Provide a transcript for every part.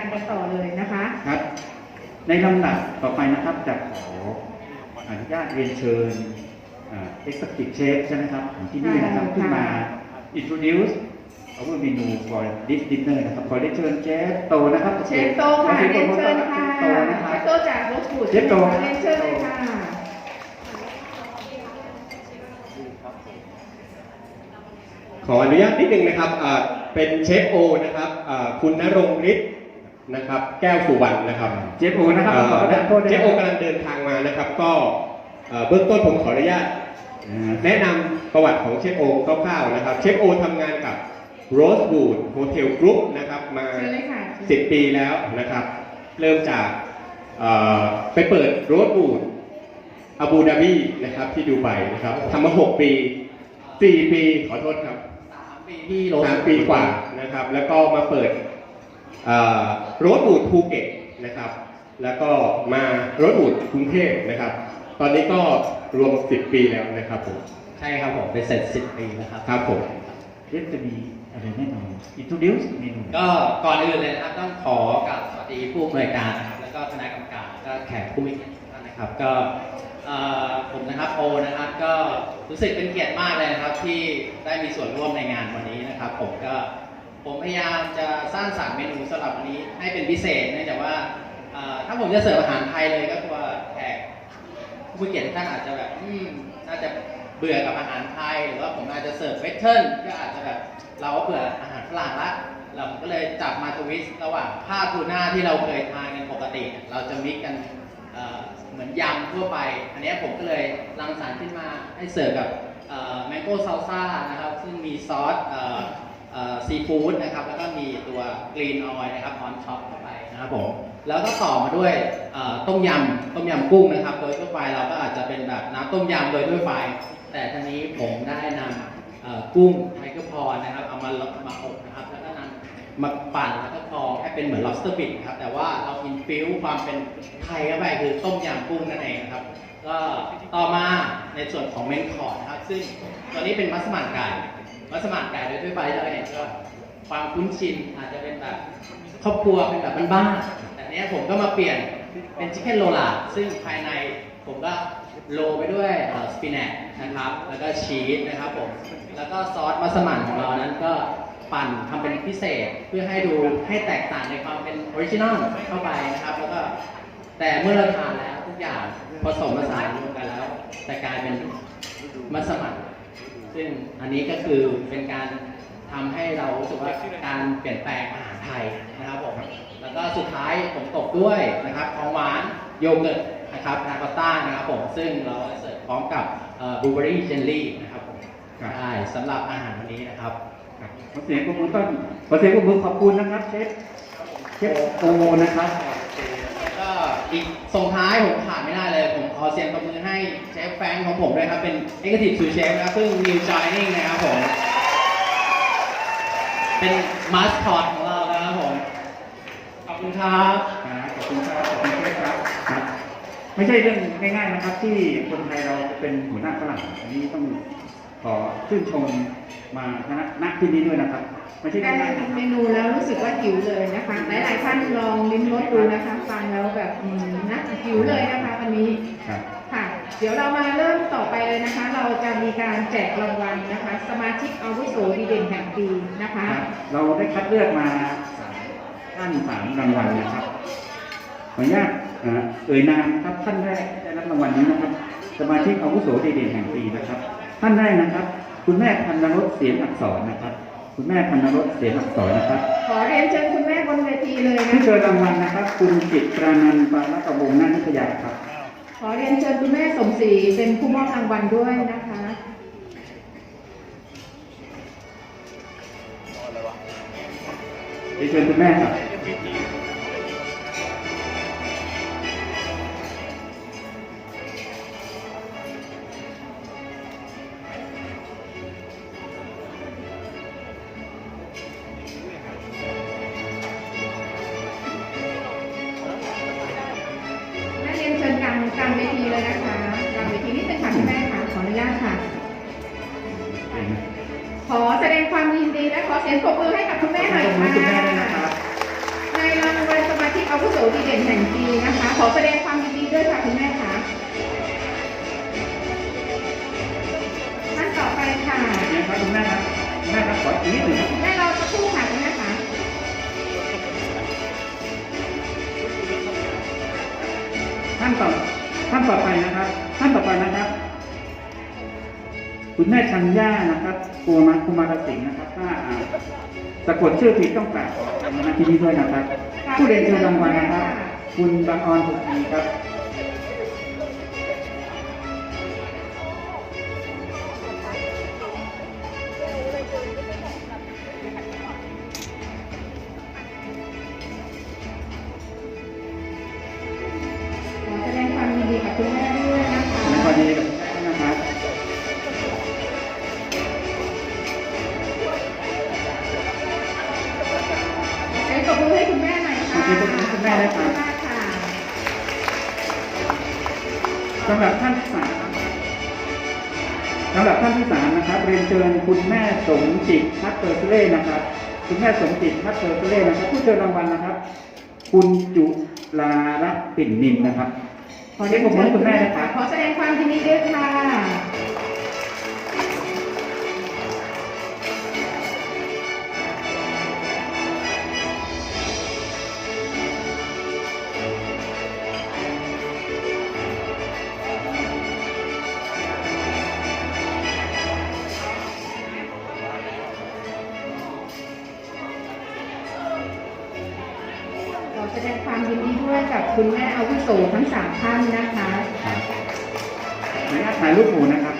การกันต่อเลยนะคะครับ ในลำดับต่อไปนะครับจะขออนุญาตเรียนเชิญเอ็กซ์ติเชฟใช่ไหมครับของที่นี่นะครับค่ะขึ้นมา introduce our menu for this dinner นะครับขอได้เชิญเชฟโตนะครับเชฟโตค่ะขอเรียนสีเชิยงญปรบมือค่ะต้อนรับเชฟโตนะคเชรับฟโตจากรถบูดเชฟโตเรียนเชิญเลยค่ะขออนุญาตนิดนึงนะครับอ่าเป็นเชฟโอนะครับอ่าคุณณรงค์ฤทธิ์ นะครับ แก้วสุวรรณนะครับเชฟโอนะครับอ่าขอประทานโทษด้วยเชฟโอกำลังเดินทางมานะครับ ก็เอ่อเบื้องต้นผมขออนุญาตอ่าแนะนำประวัติของเชฟโอคร่าวๆนะครับ เชฟโอทำงานกับ Rosewood Hotel Group นะครับมาเชิญเลยค่ะ10 ปีแล้วนะครับ เริ่มจากเอ่อไปเปิด Rosewood อาบูดาบีนะครับที่ดูไบนะครับทำมา 6 ปี 4 ปีขอโทษครับสามปีที่โรสามปีกว่านะครับ แล้วก็มาเปิดโรดบูดภูเก็ตนะครับ แล้วก็มาโรดบูดกรุงเทพนะครับ ตอนนี้ก็รวม 10 ปีแล้วนะครับผมใช่ครับผมเป็นเสร็จสิบปีนะครับครับผมเชฟจะมีอะไรแน่นอน introduce เมนูก็ก่อนอื่นเลยนะครับต้องขอกราบสวัสดีผู้อำนวยการนะครับแล้วก็คณะกรรมการแล้วก็แขกผู้มีเกียรติทุกท่านนะครับ ก็เอ่อผมนะครับโอนะครับก็รู้สึกเป็นเกียรติมากเลยนะครับที่ได้มีส่วนร่วมในงานวันนี้นะครับ ผมก็ ผมพยายามจะสร้างสรรค์เมนูสำหรับวันนี้ให้เป็นพิเศษเนื่องจากว่าถ้าผมจะเสิร์ฟอาหารไทยเลยก็กลัวแขกผู้เกียรติท่านอาจจะแบบอืมน่าจะเบื่อกับอาหารไทย หรือว่าผมอาจจะเสิร์ฟเวสเทิร์นก็อาจจะแบบเราก็เบื่ออาหารฝรั่งละเราก็เลยจับมาทวิสต์ระหว่างผ้าทูน่าที่เราเคยทานกันปกติ เราจะมิกกันเหมือนยำทั่วไป อันนี้ผมก็เลยรังสรรค์ขึ้นมาให้เสิร์ฟกับแมงโก้ซาลซ่านะครับ ซึ่งมีซอส ซีฟู้ดนะครับ แล้วก็มีตัวกรีนออยนะครับออนท็อปเข้าไปนะครับผมแล้วก็ต่อมาด้วยเอ่อต้มยำต้มยำกุ้งนะครับ โดยทั่วไปเราก็อาจจะเป็นแบบน้ำต้มยำโดยทั่วไป แต่ทีนี้ผมได้นำเอ่อกุ้งไทเกอร์พอนะครับ เอามาลมาอบนะครับ แล้วก็นำมาปั่นแล้วก็กรองให้เป็นเหมือน lobster bit ครับ แต่ว่าเราอินฟิวความเป็นไทยเข้าไปคือต้มยำกุ้งนั่นเองนะครับ ก็ต่อมาในส่วนของเมนคอร์ดนะครับ ซึ่งตัวนี้เป็นมัสมั่นไก่ มัสมั่นไก่โดยทั่วไปเราเห็นก็ความคุ้นชินอาจจะเป็นแบบครอบครัวเป็นแบบบ้านๆแต่เนี้ยผมก็มาเปลี่ยนเป็นชิคเก้นโรลาซึ่งภายในผมก็โรลไปด้วยสปินัชนะครับ แล้วก็ชีสนะครับผม แล้วก็ซอสมัสมั่นของเรานั้นก็ปั่นทำเป็นพิเศษเพื่อให้ดูให้แตกต่างในความเป็นออริจินอลเข้าไปนะครับ แล้วก็แต่เมื่อเราทานแล้วทุกอย่างผสมผสานรวมกันแล้วจะกลายเป็นมัสมั่น ซึ่งอันนี้ก็คือเป็นการทำให้เรารู้สึกว่าการเปลี่ยนแปลงอาหารไทยนะครับผมแล้วก็สุดท้ายผมตกด้วยนะครับของหวานโยเกิร์ตนะครับนาคอต้านะครับผมซึ่งเราเสิร์ฟพร้อมกับบลูเบอรี่เจลลี่นะครับผมครับใช่สำหรับอาหารวันนี้นะครับครับขอเสียงปรบมือต้อนขอเสียงปรบมือขอบคุณนะครับเชฟเชฟโอนะครับก็อีกส่งท้ายผมขาดไม่ได้เลยผม ขอเสียงปรบมือให้เชฟแฟงของผมด้วยครับ เป็น Executive Sous Chef นะครับซึ่ง New Joining นะครับผม เป็นมาสคอตของเรานะครับผม ขอบคุณครับขอบคุณครับขอบคุณเชฟครับครับไม่ใช่เรื่องง่ายๆนะครับ ที่คนไทยเราเป็นหัวหน้าฝรั่งอันนี้ต้องขอชื่นชมมาณณที่นี้ด้วยนะครับ ไม่ใช่ได้ง่ายๆกินะนคเมรับนูแล้วรู้สึกว่าหิวเลยนะคะ หลายๆท่านลองลิ้มรสดูนะคะ ฟังแล้วแบบอืมนะหิวเลยนะคะวันนี้ครับค่ะ เดี๋ยวเรามาเริ่มต่อไปเลยนะคะ เราจะมีการแจกรางวัลนะคะ สมาชิกอาวุโสดีเด่นแห่งปีนะคะครับเราได้คัดเลือกมาสามท่านสามรางวัลนะครับขออนุญาตเอ่อเอ่ยนามครับท่านแรกที่ได้รับรางวัลนี้นะครับ สมาชิกอาวุโสดีเด่นแห่งปีนะครับ ท่านแรกนะครับ คุณแม่พันนรสเสียงอักษรนะครับ คุณแม่พันนรสเสียงอักษรนะครับ ขอเรียนเชิญคุณแม่บนเวทีเลยนะ ที่เจอรางวัลนะครับ คุณจิตรรานันท์ปารัตวงศ์นันทิยาครับ ขอเรียนเชิญคุณแม่สมศรีเป็นผู้มอบรางวัลด้วยนะคะเรียนเชิญคุณแม่ครับ เสียงปรบมือให้กับคุณแม่หน่อยขอบคุณค่ะคุณแม่ด้วยนะครับในรางวัลอาวุโสดีเด่นแห่งปีนะคะ ขอแสดงความยินดีด้วยค่ะคุณแม่ค่ะท่านต่อไปค่ะนะครับคุณแม่ครับคุณแม่ครับขออีกนิดหนึ่งครับแม่เราสักครู่ค่ะคุณแม่ค่ะท่านต่อท่านต่อไปนะครับ ท่านต่อไปนะครับ คุณแม่ชัญญานะครับกัวมาคุมารสิงห์นะครับถ้าอ่า สะกดชื่อผิดต้องกราบขออภัยในที่นี้ด้วยนะครับ ผู้เรียนเชิญรางวัลนะครับ คุณบางออนถูกดีครับ ม่หน่อยค่ะขอบคุณคุณแม่ด้วยครับขอบณมากค่ะสำหรับท่านที่สามสำหรับท่านที่สามนะครับเรียนเชิญคุณแม่สมจิตพัตเตอร์เล่นะครับ คุณแม่สมจิตพัตเตอร์เล่นะครับ ผู้เชิญรางวัลนะครับ คุณจุลารัตน์ปิ่นนินนะครับขอเรียกผมให้คุณแม่นะครับขอแสดงความยินดีด้วยค่ะ ทั้งสามท่านนะคะขออนุญาตถ่ายรูปหมู่นะครับ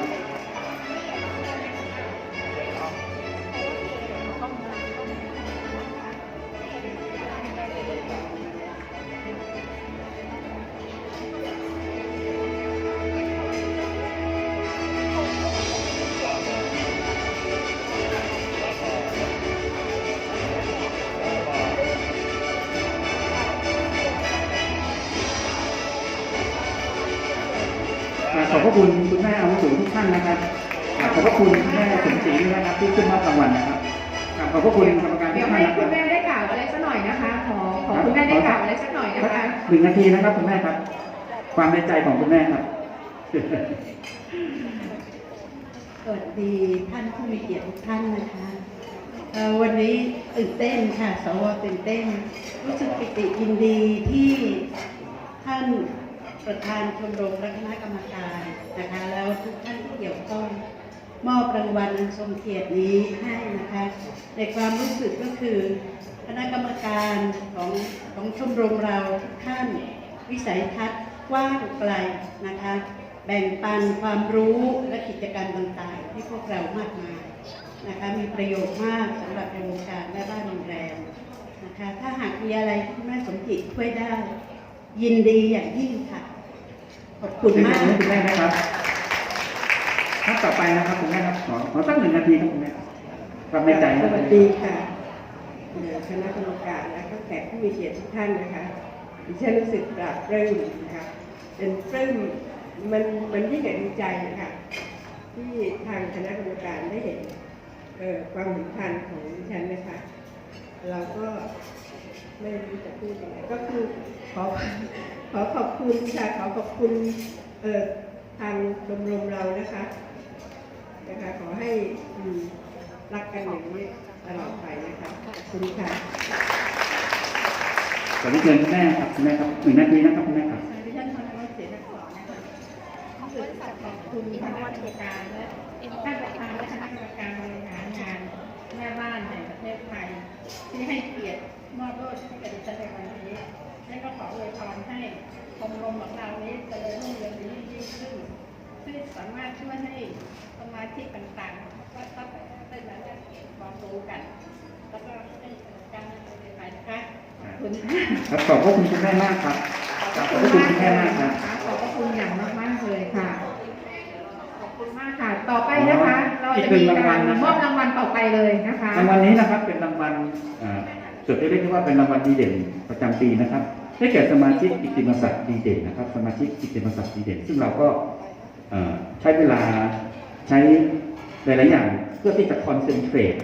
ขอบพระคุณคุณแม่อาวุโสทุกท่านนะครับกราบขอบพระคุณคุณแม่สมศรีด้วยนะครับที่ขึ้นมอบรางวัลนะครับกราบขอบพระคุณกรรมการทุเดี๋กยวท่าให้นนะคคุรัณบแม่ได้กล่าวอะไรสักหน่อยนะคะ ขอขอคุณแม่ได้กล่าวอะไรสักหน่อยนะคะ หนึ่งนาทีนะครับคุณแม่ครับ ความในใจของคุณแม่ครับ สวัสดีท่านผู้มีเกียรติทุกท่านนะคะเอ่อวันนี้ตื่นเต้นค่ะ สวตื่นเต้น รู้สึกปิติยินดีที่ท่าน ประธานชมรมและคณะกรรมการนะคะแล้วทุกท่านที่เกี่ยวข้องมอบรางวัลอันทรงเกียรตินี้ให้นะคะในความรู้สึกก็คือ คณะกรรมการของของชมรมเราทุกท่านวิสัยทัศน์กว้างไกลนะคะแบ่งปันความรู้และกิจกรรมต่างๆให้พวกเรามากมายนะคะมีประโยชน์มากสำหรับในวงการแม่บ้านโรงแรมนะคะถ้าหากมีอะไรที่แม่สมจิตช่วยได้ ยินดีอย่างยิ่งค่ะ ขอบคุณมากขอบคุณแม่นะครับท่านต่อไปนะครับคุณแม่ครับขอขอสักหนึ่งนาทีครับคุณแม่ความในใจสวัสดีค่ะเอ่อคณะกรรมการและก็แขกผู้มีเกียรติทุกท่านนะคะดิฉันรู้สึกปลาบปลื้มนะคะเป็นปลื้มมันมันยิ่งใหญ่ดีใจนะคะที่ทางคณะกรรมการได้เห็นเอ่อความสำคัญของดิฉันนะคะเราก็ ไม่รู้จะพูดยังไงก็คือขอขอขอบคุณค่ะขอขอบคุณเอ่อทางชมรมเรานะคะนะคะขอให้อืมรักกันอย่างนี้ตลอดไปนะคะขอบคุณค่ะขอเรียนเชิญคุณแม่ครับคุณแม่ครับหนึ่งนาทีนะครับคุณแม่ครับดิฉันธนวัฒน์เสนาสอนนะคะรู้สึกขอบคุณคณะกรรมการและท่านประธานและคณะกรรมการบริหารงานแม่บ้านแห่งประเทศไทย ที่ให้เกียรติมอบโล่ให้กับดิฉันในวันนี้และก็ขออวยพรให้ชมรมของเรานี้เจริญรุ่งเรืองยิ่งยิ่งขึ้นที่สามารถช่วยให้สมาชิกต่างๆก็ต้องได้มาแลกเปลี่ยนความรู้กัน แล้วก็ให้เกิดการดำเนินไปนะคะขอบคุณค่ะครับขอบพระคุณคุณแม่มากครับขอบพระคุณคุณแม่มากครับขอบพระคุณอย่างมากๆเลยค่ะ ขอบคุณมากค่ะ ต่อไปนะคะเรา จะมีการมอบรางวัลต่อไปเลยนะคะรางวัลนี้นะครับเป็นรางวัลเอ่อจดได้เรียกว่าเป็นรางวัลดีเด่นประจำปีนะครับได้แก่สมาชิกกิตติมศักดิ์ดีเด่นนะครับ สมาชิกกิตติมศักดิ์ดีเด่น ซึ่งเราก็เอ่อใช้เวลาใช้หลายๆอย่างเพื่อที่จะคอนเซนเทรต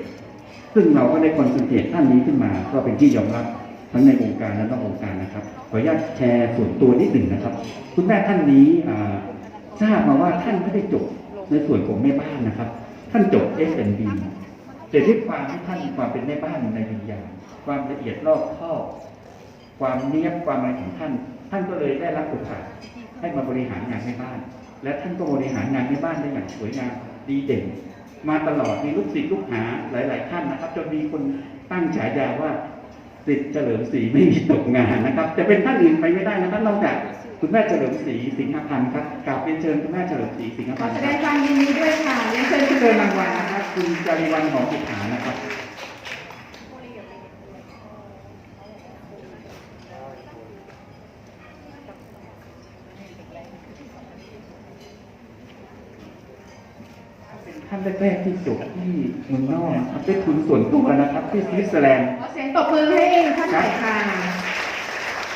ซึ่งเราก็ได้คอนเซนเทรตท่านนี้ขึ้นมา ก็เป็นที่ยอมรับทั้งในวงการและนอกวงการนะครับขออนุญาตแชร์ส่วนตัวนิดหนึ่งนะครับ คุณแม่ท่านนี้อ่าทราบมาว่าท่านไม่ได้จบในส่วนของแม่บ้านนะครับ ท่านจบ S&B แต่ด้วยความที่ท่านมีความเป็นแม่บ้านในวิญญาณความละเอียดรอบคอบความเนี้ยบความอะไรของท่าน ท่านก็เลยได้รับโอกาสให้มาบริหารงานในบ้าน และท่านก็บริหารงานในบ้านได้อย่างสวยงามดีเด่น มาตลอดมีลูกศิษย์ลูกหาหลาย ๆ ท่านนะครับจนมีคนตั้งฉายาว่าศิษย์เฉลิมศรีไม่มีตกงานนะครับ จะเป็นท่านอื่นไปไม่ได้นะครับนอกจาก คุณแม่เฉลิมศรีสิงหพันธ์ครับกราบเรียนเชิญคุณแม่เฉลิมศรีสิงหขพัอนธ์แสคดรับงความยินดีด้วยค่ะเรียนเชิญที่คุณเดินรางวัลนะครับคุณจาริวัลหอมกิจฐานะครับเป็นท่านแรกๆที่จบที่เมืองนอกนะครับด้วยทุนส่วนตัวนะครับ ที่สวิตเซอร์แลนด์ขอเสียงตบมือให้ท่านหน่อยค่ะ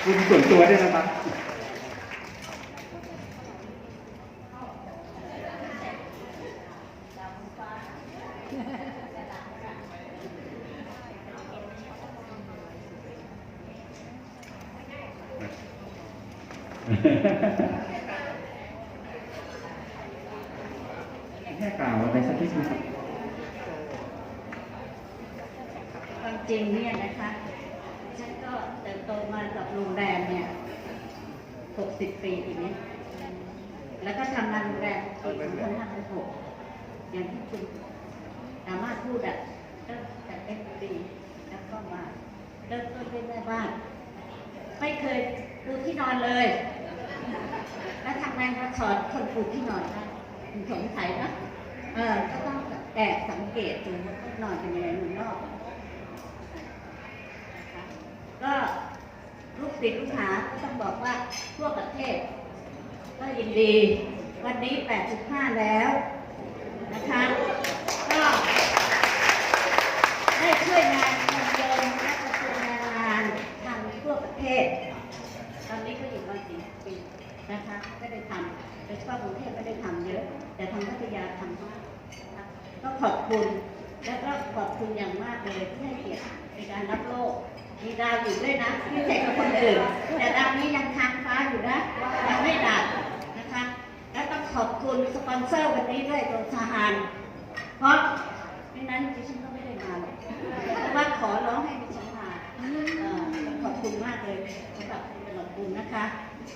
ทุนส่วนตัวด้วยนะครับ แค่กล่าวอะไรสักนิดนะครับความจริงเนี่ยนะคะ ฉันก็เติบโตมากับโรงแรมเนี่ย60ปีทีนี้ แล้วก็ทำงานโรงแรมปี2506อย่างที่คุณสามารถพูดอะตั้งแต่เป็นปีแล้วก็มาเริ่มต้นเป็นแม่บ้าน ไม่เคยปูที่นอนเลย แล้วทำงานมาสอนคนปูที่นอนได้สงสัยนะเออก็ต้องแอบสังเกตดูว่านอนเป็นยังไงเมือนอกก็ลูกศิษย์ลูกหาก็ต้องบอกว่าทั่วประเทศ ก็ยินดี วันนี้ 85 แล้วนะคะ ก็ ได้ช่วยงานคนเดินและกระทรวงแรงงานทำทั่วประเทศ ตอนนี้ก็อยู่มาสี่ปีนะคะไม่ได้ทำโดยเฉพาะกรุงเทพไม่ได้ทำเยอะ แต่ทางพัทยาทำมากนะคะก็ขอบคุณ และก็ขอบคุณอย่างมากเลยที่ให้เกียรติในการรับโลกมีดาวอยู่ด้วยนะพิเศษกว่าคนอื่น แต่ดาวนี้ยังค้างฟ้าอยู่นะยังไม่ดับนะคะ และต้องขอบคุณสปอนเซอร์วันนี้ด้วยตัวสหานเพราะ ไม่นั้นดิฉันก็ไม่ได้มาหรอกเพราะว่าขอร้องให้ดิฉันมาขอบคุณมากเลยสำหรับขอบคุณนะคะ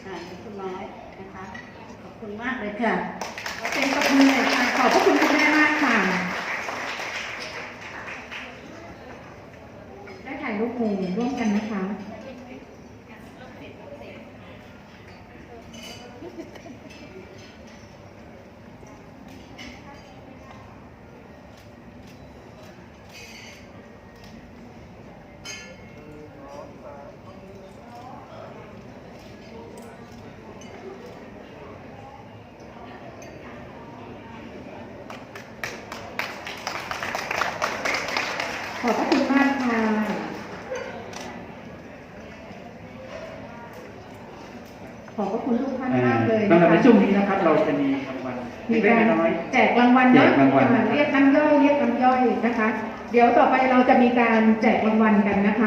ขอบคุณน้อยนะคะ ขอบคุณมากเลยค่ะเป็นขอบมือเลยค่ะ ขอบพระคุณคุณแม่มากค่ะ ได้ถ่ายรูปหมู่ร่วมกันนะคะ ขอบพระคุณมากค่ะ ขอบพระคุณทุกท่านมากเลย สำหรับ นะคะ ในช่วงนี้นะครับเราจะมีรางวัลมีเล็กการๆน้อย แจกรางวัลแจเนาะกรางวัลอ่าเรียกน้ำย่อยเรียกน้ำย่อยนะคะ เดี๋ยวต่อไปเราจะมีการแจกรางวัลกันนะคะ